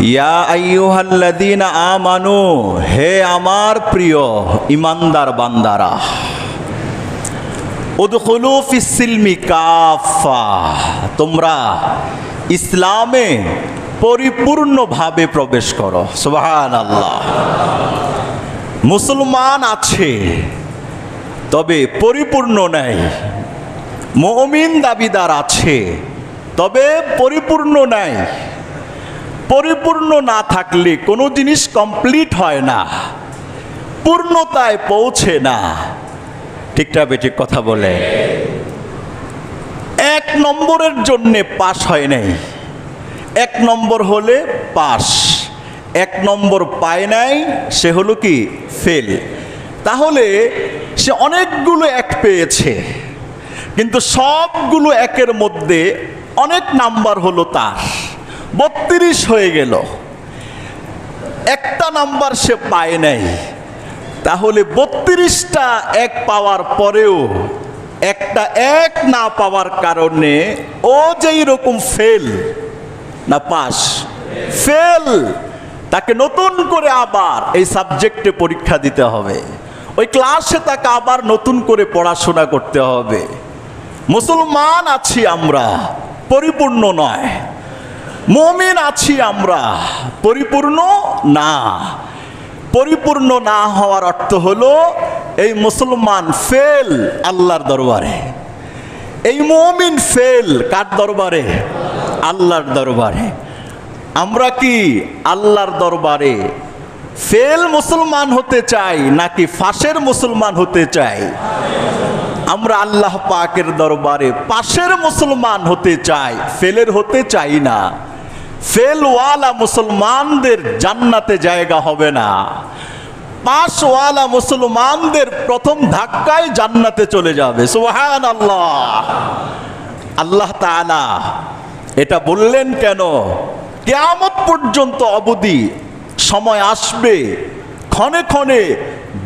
ইয়া আমানু, হে আমার প্রিয় ইমানদার বান্দারা কাফা তোমরা ইসলামে পরিপূর্ণভাবে প্রবেশ করো। সুবহানাল্লাহ। মুসলমান আছে, তবে পরিপূর্ণ নাই। মমিন দাবিদার আছে, তবে পরিপূর্ণ নাই। পরিপূর্ণ না থাকলে কোনো জিনিস কমপ্লিট হয় না, পূর্ণতায় পৌঁছে না। ঠিকঠাক বেঠিক কথা বলে। এক নম্বরের জন্যে পাশ হয় নাই। এক নম্বর হলে পাস এক নম্বর পায় নাই, সে হলো কি? ফেল তাহলে সে অনেকগুলো এক পেয়েছে, কিন্তু সবগুলো একের মধ্যে অনেক নাম্বার হলো তার। বত্রিশ হয়ে গেল। একটা নাম্বার সে পায় নাই। তাহলে বত্রিশটা এক পাওয়ার পরেও একটা এক না পাওয়ার কারণে ও যেই রকম ফেল না পাস ফেল তাকে নতুন করে আবার এই সাবজেক্টে পরীক্ষা দিতে হবে। ওই ক্লাসে তাকে আবার নতুন করে পড়াশোনা করতে হবে। মুসলমান আছি আমরা, পরিপূর্ণ নয়। মমিন আছি আমরা। পরিপূর্ণ না। পরিপূর্ণ না হওয়ার অর্থ হলো, এই মুসলমান ফেল আল্লাহর দরবারে। এই মমিন ফেল কার দরবারে? আল্লাহর দরবারে। আমরা কি আল্লাহর দরবারে ফেল মুসলমান হতে চাই, নাকি ফাঁসের মুসলমান হতে চাই? আমরা আল্লাহ পাকের দরবারে পাশের মুসলমান হতে চাই ফেলের হতে চাই না। ফেলওয়ালা মুসলমানদের জান্নাতে জায়গা হবে না। পাশওয়ালা মুসলমানদের প্রথম ধাক্কায় জান্নাতে চলে যাবে। সুহান আল্লাহ আল্লাহ তাআলা এটা বললেন কেন? কেয়ামত পর্যন্ত অবধি সময় আসবে, ক্ষণে ক্ষণে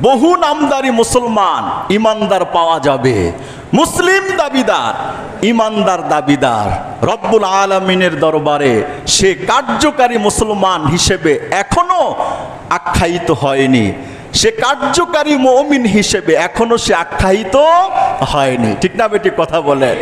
বহু নামদারি মুসলমান ইমানদার পাওয়া যাবে। মুসলিম দাবিদার ইমানদার দাবিদার। রব্বুল আলমিনের দরবারে সে কার্যকারী মুসলমান হিসেবে এখনও আখ্যায়িত হয়নি। সে কার্যকারী মমিন হিসেবে এখনও সে আখ্যায়িত হয়নি। ঠিক না বেটি, কথা বলেন।